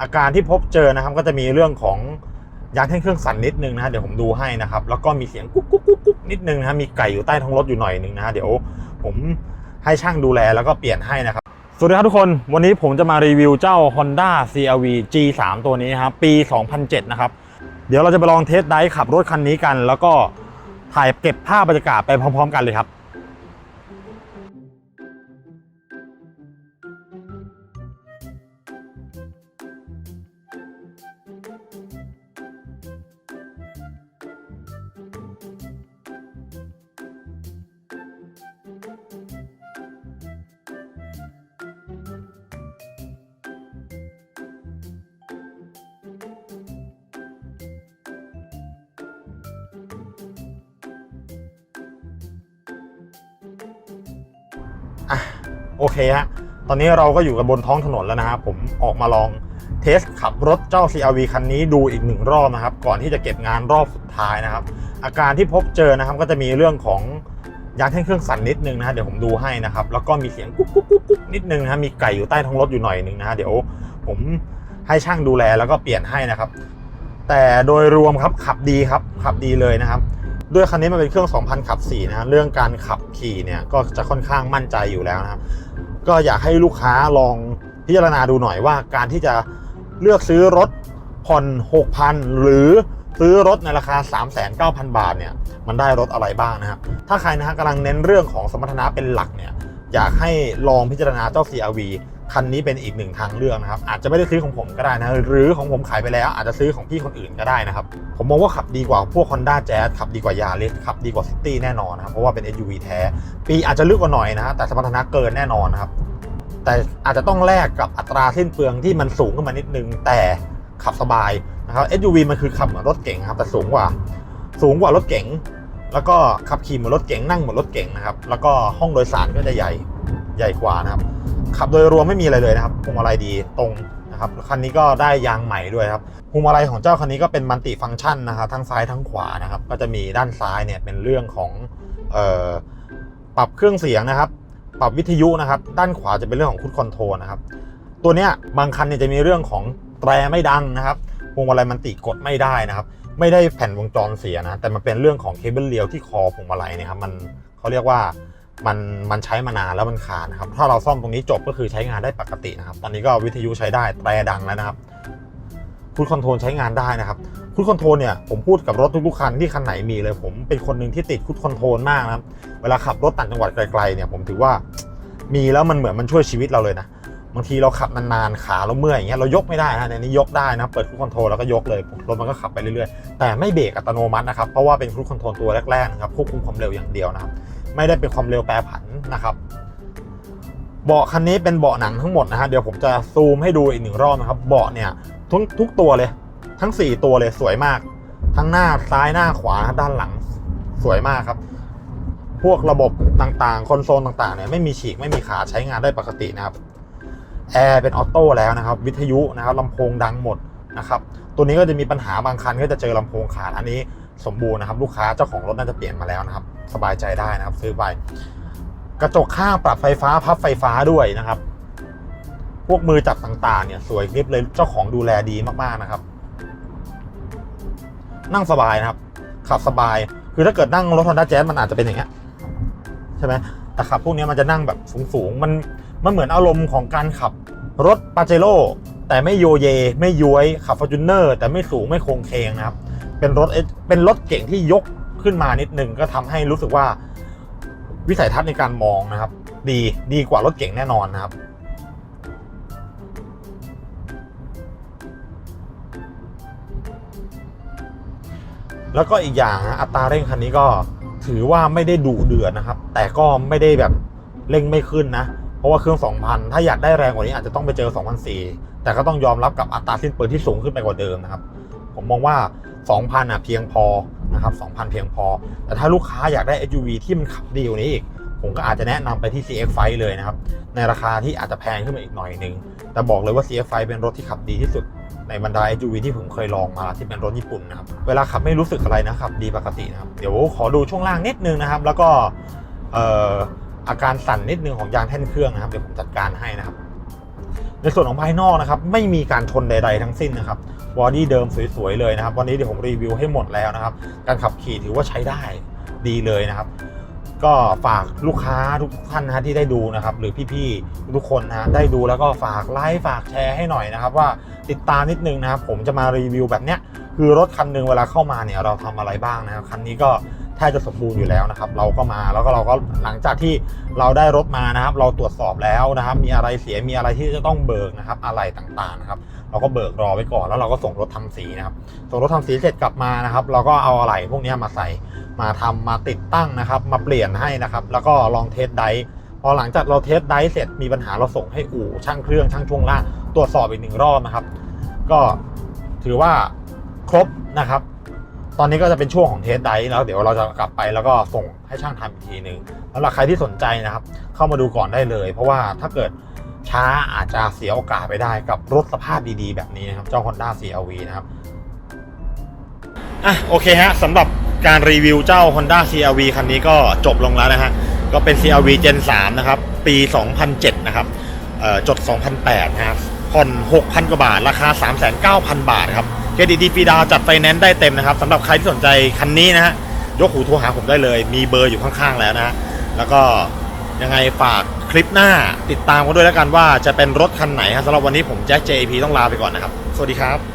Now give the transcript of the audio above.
อาการที่พบเจอนะครับก็จะมีเรื่องของยางแท่นเครื่องสั่นนิดนึงนะเดี๋ยวผมดูให้นะครับ แล้วก็มีเสียงกุ๊กกุ๊กกุ๊กกุ๊กนิดนึงนะมีไก่อยู่ใต้ท้องรถอยู่หน่อยนึงนะเดี๋ยวผมให้ช่างดูแลแล้วก็เปลี่ยนให้นะครับ สวัสดีครับทุกคน วันนี้ผมจะมารีวิวเจ้า Honda CRV G3 ตัวนี้นะครับปี 2007 นะครับ เดี๋ยวเราจะไปลองเทสไดร์ขับรถคันนี้กัน แล้วก็ถ่ายเก็บภาพบรรยากาศไปพร้อม ๆ กันเลยครับ โอเคฮะ ตอนนี้เราก็อยู่กันบนท้องถนนแล้วนะครับผมออกมาลองเทสขับรถเจ้า CRV คันนี้ดูอีกหนึ่งรอบนะครับ ก่อนที่จะเก็บงานรอบสุดท้ายนะครับ อาการที่พบเจอนะครับก็จะมีเรื่องของยางแท่นเครื่องสั่นนิดนึงนะฮะเดี๋ยวผมดูให้นะครับ แล้วก็มีเสียงกุ๊กกุ๊กกุ๊กกุ๊กนิดนึงนะฮะมีไก่อยู่ใต้ท้องรถอยู่หน่อยนึงนะฮะเดี๋ยวผมให้ช่างดูแลแล้วก็เปลี่ยนให้นะครับ แต่โดยรวมครับขับดีครับขับดีเลยนะครับ ด้วยคันนี้มันเป็นเครื่อง 2,000 ขับ4นะฮะเรื่องการขับขี่เนี่ยก็จะค่อนข้างมั่นใจอยู่แล้วนะครับ ก็อยากให้ลูกค้าลองพิจารณาดูหน่อยว่าการที่จะเลือกซื้อรถผ่อน 6,000 หรือซื้อรถในราคา 39,000 บาทเนี่ยมันได้รถอะไรบ้างนะครับ ถ้าใครนะฮะกำลังเน้นเรื่องของสมรรถนะเป็นหลักเนี่ยอยากให้ลองพิจารณาเจ้า CRV คันนี้เป็นอีกหนึ่งทางเลือกนะครับ อาจจะไม่ได้ซื้อของผมก็ได้นะ หรือของผมขายไปแล้วอาจจะซื้อของพี่คนอื่นก็ได้นะครับ ผมมองว่าขับดีกว่าพวก Honda Jazz ขับดีกว่า Yaris ขับดีกว่า City แน่นอนนะครับ เพราะว่าเป็น SUV แท้ ปีอาจจะลึกกว่าหน่อยนะฮะแต่สมรรถนะเกินแน่นอนนะครับ แต่อาจจะต้องแลกกับอัตราสิ้นเปลืองที่มันสูงขึ้นมานิดนึง แต่ขับสบายนะครับ SUV มันคือขับเหมือนรถเก๋งครับ แต่สูงกว่า สูงกว่ารถเก๋ง แล้วก็ขับขี่เหมือนรถเก๋งนั่งเหมือนรถเก๋งนะครับ แล้วก็ห้องโดยสารก็จะใหญ่ ใหญ่กว่านะครับ ขับโดยรวมไม่มีอะไรเลยนะครับพวงมาลัยดีตรงนะครับคันนี้ก็ได้ยางใหม่ด้วยครับพวงมาลัยของเจ้าคันนี้ก็เป็นมัลติฟังก์ชันนะครับทั้งซ้ายทั้งขวานะครับ ก็จะมีด้านซ้ายเนี่ยเป็นเรื่องของออปรับเครื่องเสียงนะครับ ปรับวิทยุนะครับ ด้านขวาจะเป็นเรื่องของคุดคอนโทรลนะครับ ตัวเนี้ยบางคันเนี่ยจะมีเรื่องของแตรไม่ดังนะครับพวงมาลัยมันติกดไม่ได้นะครับ ไม่ได้แผ่นวงจรเสียนะ แต่มันเป็นเรื่องของเคเบิลเลียวที่คอพวงมาลัยเนี่ยครับ มันเขาเรียกว่า มันมันใช้มานานแล้วมันขาดนะครับ ถ้าเราซ่อมตรงนี้จบก็คือใช้งานได้ปกตินะครับ ตอนนี้ก็วิทยุใช้ได้แตรดังแล้วนะครับคูดคอนโทรลใช้งานได้นะครับคูดคอนโทรลเนี่ยผมพูดกับรถทุกๆคันที่คันไหนมีเลย ผมเป็นคนหนึ่งที่ติดคูดคอนโทรลมากนะครับ เวลาขับรถต่างจังหวัดไกลๆเนี่ยผมถือว่ามีแล้วมันเหมือนมันช่วยชีวิตเราเลยนะบางทีเราขับนานๆขาเราเมื่อยอย่างเงี้ยเรายกไม่ได้นะในนี้ยกได้นะเปิดครูคอนโทรลแล้วก็ยกเลยรถมันก็ขับไปเรื่อยๆแต่ไม่เบรกอัตโนมัตินะครับเพราะว่าเป็นครูคอนโทรลตัวแรกๆนะครับควบคุมความเร็วอย่างเดียวนะครับ ไม่ได้เป็นความเร็วแปรผันนะครับเบาะคันนี้เป็นเบาะหนังทั้งหมดนะฮะเดี๋ยวผมจะซูมให้ดูอีกหนึ่งรอบนะครับเบาะเนี่ยทุกทุกตัวเลย ทั้ง 4 ตัวเลยสวยมาก ทั้งหน้าซ้ายหน้าขวาด้านหลังสวยมากครับ พวกระบบต่างๆคอนโซลต่างๆเนี่ยไม่มีฉีกไม่มีขาดใช้งานได้ปกตินะครับแอร์เป็นออโต้แล้วนะครับ วิทยุนะครับลำโพงดังหมดนะครับ ตัวนี้ก็จะมีปัญหาบางคันก็จะเจอลำโพงขาดอันนี้ สมบูรณ์นะครับ ลูกค้าเจ้าของรถน่าจะเปลี่ยนมาแล้วนะครับ สบายใจได้นะครับ ซื้อไปกระจกข้างปรับไฟฟ้าพับไฟฟ้าด้วยนะครับ พวกมือจับต่างๆ เนี่ยสวยคลิปเลยเจ้าของดูแลดีมากๆนะครับ นั่งสบายนะครับ ขับสบายคือถ้าเกิดนั่งรถ Honda Jazz มันอาจจะเป็นอย่างเงี้ยใช่ไหมแต่ขับพวกนี้มันจะนั่งแบบสูงๆมันมันเหมือนอารมณ์ของการขับรถปาเจโร่แต่ไม่โยเย ไม่ย้วยขับฟอร์จูเนอร์แต่ไม่สูงไม่โคงเคงนะครับ เป็นรถเป็นรถเก่งที่ยกขึ้นมานิดนึงก็ทำให้รู้สึกว่าวิสัยทัศน์ในการมองนะครับ ดีดีกว่ารถเก่งแน่นอนนะครับ แล้วก็อีกอย่างอัตราเร่งคันนี้ก็ถือว่าไม่ได้ดุเดือดนะครับ แต่ก็ไม่ได้แบบเร่งไม่ขึ้นนะ เพราะว่าเครื่อง 2,000 ถ้าอยากได้แรงกว่านี้อาจจะต้องไปเจอ 2,004แต่ก็ต้องยอมรับกับอัตราสิ้นเปลืองที่สูงขึ้นไปกว่าเดิมนะครับ ผมมองว่า 2,000อะเพียงพอนะครับ2,000 เพียงพอ แต่ถ้าลูกค้าอยากได้ SUV ที่มันขับดีกว่านี้อีก ผมก็อาจจะแนะนำไปที่ CX5 เลยนะครับ ในราคาที่อาจจะแพงขึ้นมาอีกหน่อยนึง แต่บอกเลยว่า CX5 เป็นรถที่ขับดีที่สุดในบรรดา SUV ที่ผมเคยลองมาที่เป็นรถญี่ปุ่นนะครับ เวลาขับไม่รู้สึกอะไรนะครับดีปกตินะครับ เดี๋ยวขอดูช่วงล่างนิดนึงนะครับ แล้วก็เอ่ออาการสั่นนิดนึงของยางแท่นเครื่องนะครับ เดี๋ยวผมจัดการให้นะครับ ในส่วนของภายนอกนะครับ ไม่มีการชนใด ๆ ทั้งสิ้นนะครับ บอดี้เดิมสวยๆเลยนะครับ วันนี้เดี๋ยวผมรีวิวให้หมดแล้วนะครับ การขับขี่ถือว่าใช้ได้ดีเลยนะครับ ก็ฝากลูกค้าทุกท่านนะที่ได้ดูนะครับ หรือพี่ๆทุกคนนะได้ดูแล้วก็ฝากไลค์ฝากแชร์ให้หน่อยนะครับ ว่าติดตามนิดนึงนะครับ ผมจะมารีวิวแบบเนี้ยคือรถคันหนึ่งเวลาเข้ามาเนี่ยเราทำอะไรบ้างนะครับคันนี้ก็แทบจะสมบูรณ์อยู่แล้วนะครับ เราก็มาแล้วก็เราก็หลังจากที่เราได้รถมานะครับ เราตรวจสอบแล้วนะครับ มีอะไรเสียมีอะไรที่จะต้องเบิกนะครับ อะไรต่างๆนะครับ เราก็เบิกรอไว้ก่อนแล้วเราก็ส่งรถทำสีนะครับส่งรถทำสีเสร็จกลับมานะครับ เราก็เอาอะไรพวกนี้มาใส่มาทำมาติดตั้งนะครับ มาเปลี่ยนให้นะครับ แล้วก็ลองเทสไดพอหลังจากเราเทสไดเสร็จมีปัญหาเราส่งให้อู่ช่างเครื่องช่างช่วงล่างตรวจสอบอีกหนึ่งรอบนะครับ ก็ถือว่าครบนะครับ ตอนนี้ก็จะเป็นช่วงของเทสไดแล้วเดี๋ยวเราจะกลับไปแล้วก็ส่งให้ช่างทำอีกทีหนึ่งแล้วใครที่สนใจนะครับ เข้ามาดูก่อนได้เลย เพราะว่าถ้าเกิด ช้าอาจจะเสียโอกาสไปได้กับรถสภาพดีๆ แบบนี้นะครับ เจ้า Honda CRV นะครับอะโอเคฮะสำหรับการรีวิวเจ้า Honda CRV คันนี้ก็จบลงแล้วนะฮะก็เป็น CRV Gen 3 นะครับ ปี 2007 นะครับเอ่อจด 2008 นะครับผ่อน 6,000 กว่าบาท ราคา 39,000 บาทครับเครดิตดีฟีดาวจัดไฟแนนซ์ได้เต็มนะครับสำหรับใครที่สนใจคันนี้นะฮะยกหูโทรหาผมได้เลย มีเบอร์อยู่ข้างๆแล้วนะฮะแล้วก็ยังไงฝาก ลิปหน้าติดตามกันด้วยแล้วกันว่าจะเป็นรถคันไหนฮะสำหรับวันนี้ผมแจ็ค JP ต้องลาไปก่อนนะครับ สวัสดีครับ